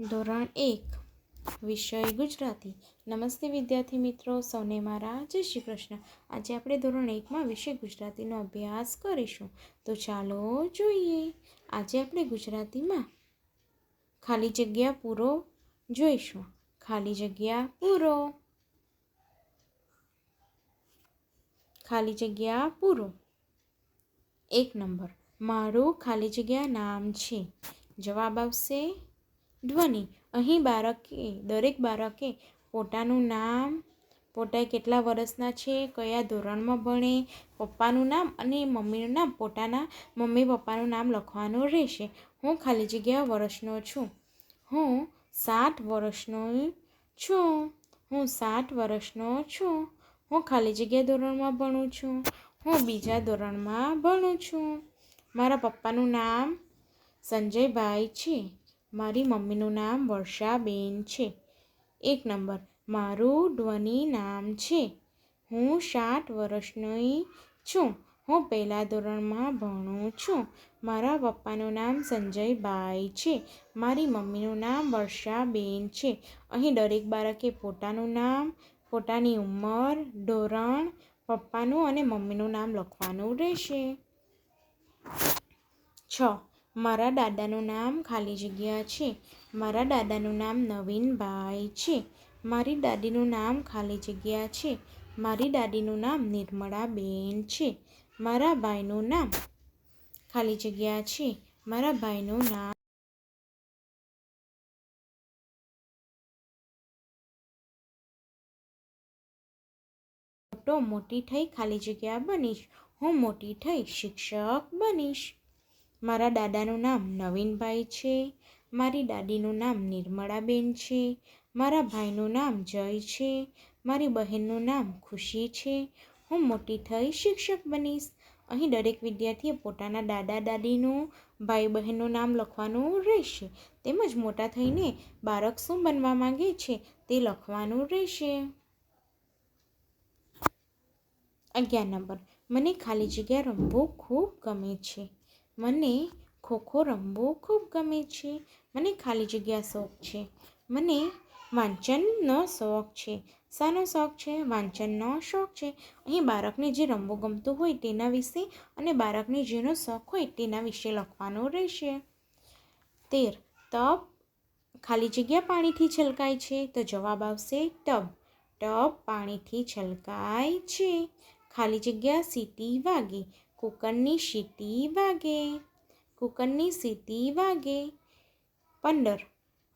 ધોરણ એક, વિષય ગુજરાતી. નમસ્તે વિદ્યાર્થી મિત્રો, સૌને મારા જય શ્રી કૃષ્ણ. આજે આપણે ધોરણ એકમાં વિષય ગુજરાતીનો અભ્યાસ કરીશું. તો ચાલો જોઈએ. આજે આપણે ગુજરાતીમાં ખાલી જગ્યા પૂરો જોઈશું. ખાલી જગ્યા પૂરો. ખાલી જગ્યા પૂરો. એક નંબર. મારું ખાલી જગ્યા નામ છે. જવાબ આવશે ધ્વનિ. અહીં બાળકે, દરેક બાળકે પોતાનું નામ પોતા કેટલા વર્ષના છે, કયા ધોરણમાં ભણે, પપ્પાનું નામ અને મમ્મીનું નામ પોતાના મમ્મી પપ્પાનું નામ લખવાનું રહેશે. હું ખાલી જગ્યા વર્ષનો છું. હું સાત વર્ષનો છું. હું સાત વર્ષનો છું. હું ખાલી જગ્યા ધોરણમાં ભણું છું. હું બીજા ધોરણમાં ભણું છું. મારા પપ્પાનું નામ સંજયભાઈ છે. મારી મમ્મીનું નામ વર્ષાબેન છે. એક નંબર, મારું ધ્વનિ નામ છે. હું સાત વર્ષની છું. હું પહેલા ધોરણમાં ભણું છું. મારા પપ્પાનું નામ સંજયભાઈ છે. મારી મમ્મીનું નામ વર્ષાબેન છે. અહીં દરેક બાળકે પોતાનું નામ, પોતાની ઉંમર, ધોરણ, પપ્પાનું અને મમ્મીનું નામ લખવાનું રહેશે. છ મારા દાદાનું નામ ખાલી જગ્યા છે. મારા દાદાનું નામ નવીનભાઈ છે. મારી દાદીનું નામ ખાલી જગ્યા છે. મારી દાદીનું નામ નિર્મળાબેન છે. મારા ભાઈનું નામ ખાલી જગ્યા છે. મારા ભાઈનું નામ મોટો મોટી થઈ ખાલી જગ્યા બનીશ. હું મોટી થઈ શિક્ષક બનીશ. મારા દાદાનું નામ નવીનભાઈ છે, મારી દાદીનું નામ નિર્મળાબેન છે, મારા ભાઈનું નામ જય છે, મારી બહેનનું નામ ખુશી છે, હું મોટી થઈ શિક્ષક બનીશ. અહીં દરેક વિદ્યાર્થીએ પોતાના દાદા દાદીનું, ભાઈ બહેનનું નામ લખવાનું રહેશે, તેમજ મોટા થઈને બાળક શું બનવા માંગે છે તે લખવાનું રહેશે. અગિયાર નંબર, મને ખાલી જગ્યા રમવું ખૂબ ગમે છે. મને ખોખો રમવું ખૂબ ગમે છે. મને ખાલી જગ્યા શોખ છે. મને વાંચનનો શોખ છે. શાનો શોખ છે? વાંચનનો શોખ છે. અહીં બાળકને જે રમવું ગમતું હોય તેના વિશે અને બાળકને જેનો શોખ હોય તેના વિશે લખવાનું રહેશે. તેર. તપ. ખાલી જગ્યા પાણીથી છલકાય છે. તો જવાબ આવશે ટબ ટબ પાણીથી છલકાય છે. ખાલી જગ્યા સીટી વાગે. કુકરની સીટી વાગે, કુકરની સીટી વાગે. પંદર,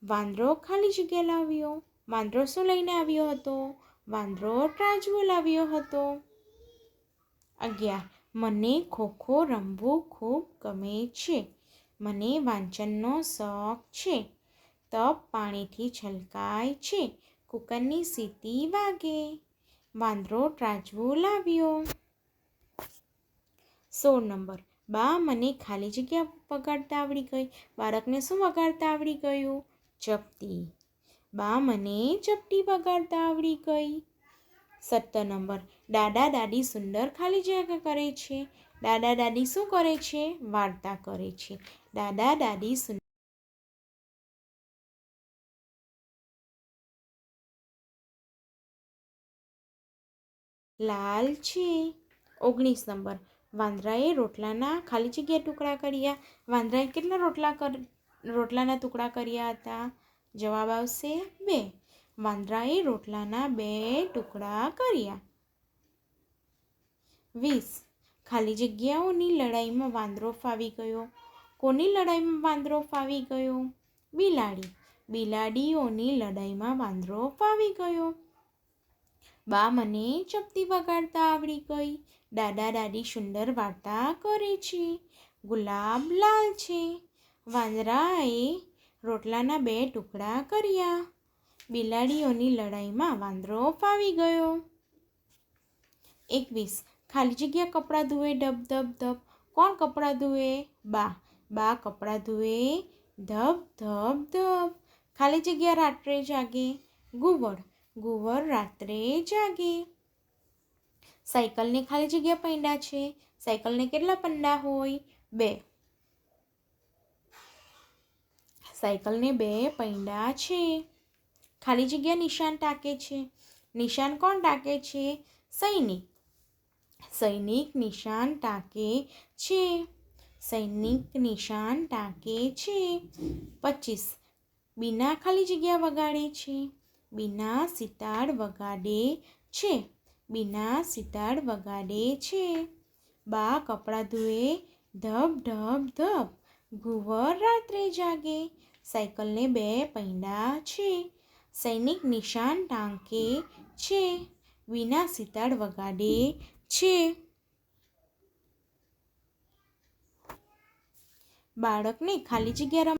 વાંદરો ખાલી જગ્યા લાવ્યો, વાંદરો શું લઈને આવ્યો હતો? વાંદરો ટ્રાજવો લાવ્યો હતો. અગિયાર, મને ખોખો રમવું ખૂબ ગમે છે. મને વાંચનનો શોખ છે. તપ પાણીથી છલકાય છે. કુકરની સીટી વાગે. વાંદરો ટ્રાજવું લાવ્યો. સોળ નંબર. બા, મને ખાલી જગ્યા વગાડતા આવડી ગઈ. બાળકને શું વગાડતા આવડી ગયું? ચપટી. બા, મને ચપટી વગાડતા આવડી ગઈ. સત્તર નંબર. દાદા દાદી સુંદર ખાલી જગ્યા કરે છે. દાદા દાદી શું કરે છે? વાર્તા કરે છે. દાદા દાદી સુંદર લાલ છે. ઓગણીસ નંબર. વાંદરાએ રોટલાના ખાલી જગ્યા ટુકડા કર્યા. વાંદરાએ કેટલા રોટલા કર, રોટલાના ટુકડા કર્યા હતા? જવાબ આવશે બે. વાંદરાએ રોટલાના બે ટુકડા કર્યા. વીસ. ખાલી જગ્યાઓની લડાઈમાં વાંદરો ફાવી ગયો. કોની લડાઈમાં વાંદરો ફાવી ગયો? બિલાડી. બિલાડીઓની લડાઈમાં વાંદરો ફાવી ગયો. બા મને ચપટી વગાડતા આવડી ગઈ. દાદા દાદી સુંદર વાર્તા કરે છે. ગુલાબ લાલ છે. વાંદરાએ રોટલાના બે ટુકડા કર્યા. બિલાડીઓની લડાઈમાં વાંદરો ફાવી ગયો. એકવીસ, ખાલી જગ્યા કપડાં ધુએ, ડબ ધબ ધબ કોણ કપડાં ધુએ? બા. બા કપડાં ધુએ, ધબ ધબ ધબ. ખાલી જગ્યા રાત્રે જાગે. ગુવડ. ગુવર રાત્રે જાગે. સાયકલને ખાલી જગ્યા પૈડા છે. સાયકલને કેટલા પંડા હોય? બે. સાયકલને બે પૈંડા છે. ખાલી જગ્યા નિશાન ટાંકે છે. નિશાન કોણ ટાંકે છે? સૈનિક. સૈનિક નિશાન ટાંકે છે. સૈનિક નિશાન ટાંકે છે. પચીસ. બીના ખાલી જગ્યા વગાડે છે. બીના સિતાર વગાડે છે. બીના સિતાર વગાડે છે. બા કપડાં ધોએ ધબ ધબ ધબ. ઘુવર રાત્રે જાગે. સાયકલને બે પૈંડા છે. સૈનિક નિશાન ટાંકે છે. વિના સિતાર વગાડે છે. બાળકને ખાલી જગ્યા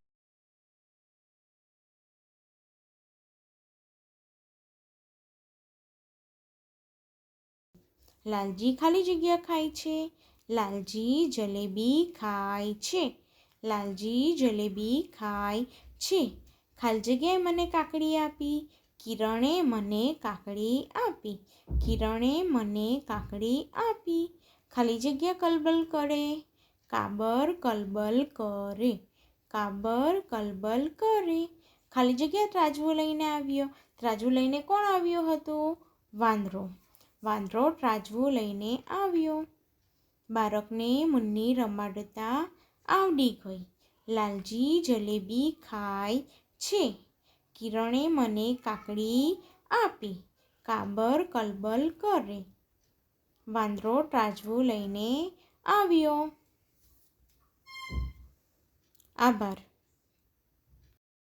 લાલજી ખાલી જગ્યા ખાય છે. લાલજી જલેબી ખાય છે. લાલજી જલેબી ખાય છે. ખાલી જગ્યાએ મને કાકડી આપી. કિરણે મને કાકડી આપી. કિરણે મને કાકડી આપી. ખાલી જગ્યા કલબલ કરે. કાબર કલબલ કરે. કાબર કલબલ કરે. ખાલી જગ્યા ત્રાજવો લઈને આવ્યો. ત્રાજવું લઈને કોણ આવ્યો હતો? વાંદરો. વાંદરો ત્રાજવું લઈને આવ્યો. બાળકને મુન્ની રમાડતા આવડી ગઈ. લાલજી જલેબી ખાય છે. કિરણે મને કાકડી આપી. કાબર કલબલ કરે. વાંદરો ત્રાજવું લઈને આવ્યો. આભાર.